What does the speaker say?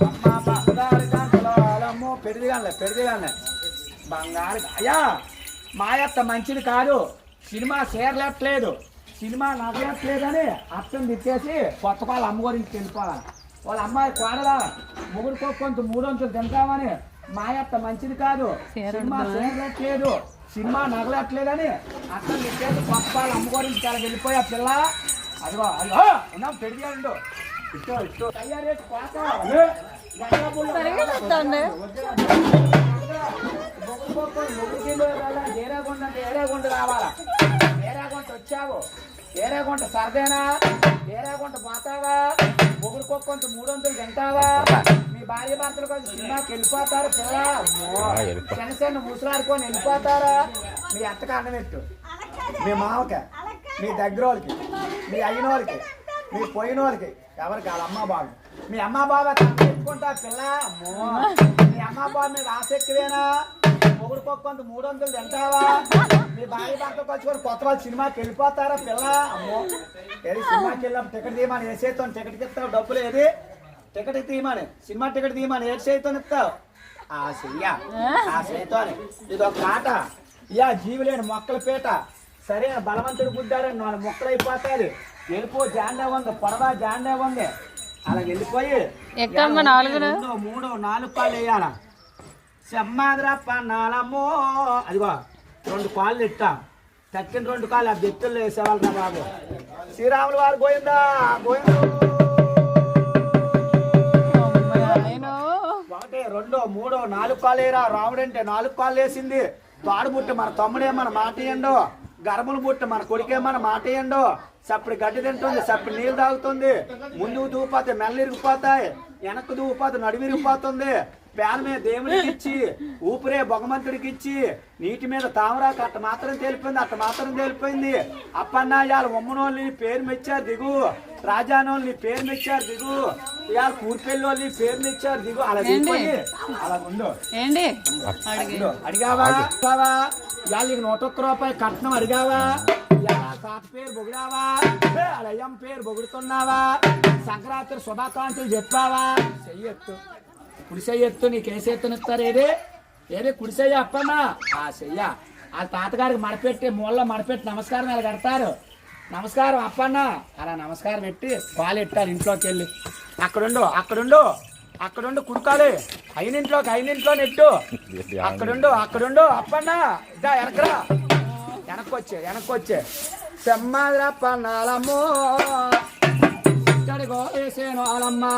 బంగారు గంటలో ఆలమ్మ పెడిదిగానే పెడిదిగానే బంగారు అయ్యా మాయత్త మంచిది కాదు. సినిమా చేరలేట్లేదు సినిమా నవ్వట్లేదని అర్థం తిట్టేసి కొత్త వాళ్ళ అమ్మ గురించి వెళ్ళిపోవాలి వాళ్ళ అమ్మాయి కోడలా ముగ్గురు కొంత మూడొంతులు తింటామని మాయత్త మంచిది కాదు సినిమా చేరలేట్లేదు సినిమా నగలట్లేదని అర్థం తిట్టేసి కొత్త వాళ్ళ అమ్మ గురించి చాలా వెళ్ళిపోయా పిల్ల? అదిగో అదిగో ఉన్నాం పెడిగాడు ఇట్టో ఇట్టో తయారీ కోత ఏరాగుంట ఏరాగుంట రావాలా ఏరాగుంట వచ్చావు ఏరాగుంట సరదేనా? ఏరాగుంట పోతావా? మొగుడు కొంత మూడు వందలు తింటావా? భార్య భర్తలు కొంచెం సినిమాకి వెళ్ళిపోతారు? పిల్ల చిన్న చిన్న ముసలాడుకొని వెళ్ళిపోతారా? మీ అత్తకి అన్నం పెట్టు మీ మామకి మీ దగ్గర వాళ్ళకి మీ అయిన వాళ్ళకి మీ పోయిన వాళ్ళకి ఎవరికి? వాళ్ళ అమ్మ బాబు. మీ అమ్మ బాబా తెచ్చుకుంటా పిల్ల. అమ్మో. మీ అమ్మ బాబు మీద ఆసక్తివేనా మొగుడు కొంత మూడు వందలు తింటావా? మీ భార్య భర్త వచ్చుకొని కొత్త వాళ్ళు సినిమాకి వెళ్ళిపోతారా పిల్ల? అమ్మో. ఏది సినిమాకి వెళ్ళాం టికెట్ తీయమని ఏ చేస్తాం టికెట్కి ఇస్తావు డబ్బులు ఏది? టికెట్ తీయమని సినిమా టికెట్ తీయమని ఏ చేతితో ఇస్తావు ఆ చెయ్య ఆ చేతితోనే ఇది ఒక కాట యా జీవులేని మొక్కల పీట. సరే బలవంతుడు గుద్దారని నాలుగు మొక్కలు అయిపోతారు వెళ్ళిపో జాండే ఉంది పొడవా జాండే ఉంది. అలా వెళ్ళిపోయి? రెండో మూడో నాలుగు కాళ్ళు వేయాల? సెమ్మాదిరప్ప నాలమ్మో అదిగో రెండు కాళ్ళు ఇట్టాం తక్కిన రెండు కాళ్ళు ఆ బెత్తుల్లో వేసేవాళ్ళరా బాబు. శ్రీరాములు వారు గోయిందా గోయిందా కాలేరా? రాముడంటే నాలుగు కాళ్ళు వేసింది. తాడు మన తమ్ముడే మన మాట ఏండో గర్భలు బుట్ట మన కొడుకే మన మాట ఏండో సప్పుడు గడ్డి తింటుంది సప్పుడు నీళ్ళు తాగుతుంది. ముందుకు దూపోతే మెల్ల ఇరిగిపోతాయి. వెనక్కు దూపోతే నడుమిరిగిపోతుంది పేన మీద దేవుడికి ఇచ్చి ఊపిరే భగవంతుడికి ఇచ్చి నీటి మీద తామరాకు అట్ట మాత్రం తెలిపోయింది అట్ట మాత్రం తెలిపోయింది. అప్పన్నా ఇవాళ ఉమ్మనోళ్ళని పేరు మెచ్చారు దిగు. రాజానోళ్ళని పేరు మెచ్చారు దిగు. ఇవాళ కూర్పెల్లి వాళ్ళని పేరు మెచ్చారు దిగు. అలా దిగిపోయి అలా ఉండు. అడిగావా? అడిగావా? ఇవాళ నీకు నూట ఒక్క రూపాయి కట్నం అడిగావా? తాత పేరు బొగిడావా? వాళ్ళ అయ్యమ్మ పేరు బొగుడుతున్నావా? సంక్రాంతి శుభాకాంక్షలు చెప్పావా? చెయ్యొత్తు కుడిసయ్య ఎత్తు నీకు ఏ ఇస్తారు ఏది? ఏది? కుడిసయ్య అప్పన్నా ఆ చెయ్య. ఆ తాతగారికి మడపెట్టి మూలలో మడపెట్టి నమస్కారం వాళ్ళు కడతారు? నమస్కారం అప్పన్న. అలా నమస్కారం పెట్టి పాలు ఎట్టారు ఇంట్లోకి వెళ్ళి. అక్కడుండు అక్కడుండు అక్కడుండు కుడుకాలి. అయినింట్లోకి అయినింట్లో నెట్టు అక్కడుండు అక్కడుండు అప్పన్న. ఇదా వెనకరా వెనక్కొచ్చే వెనక్కొచ్చే. సెమ్మాదిరా పన్నాలమ్మో. ఇక్కడికో వేసేను అలమ్మా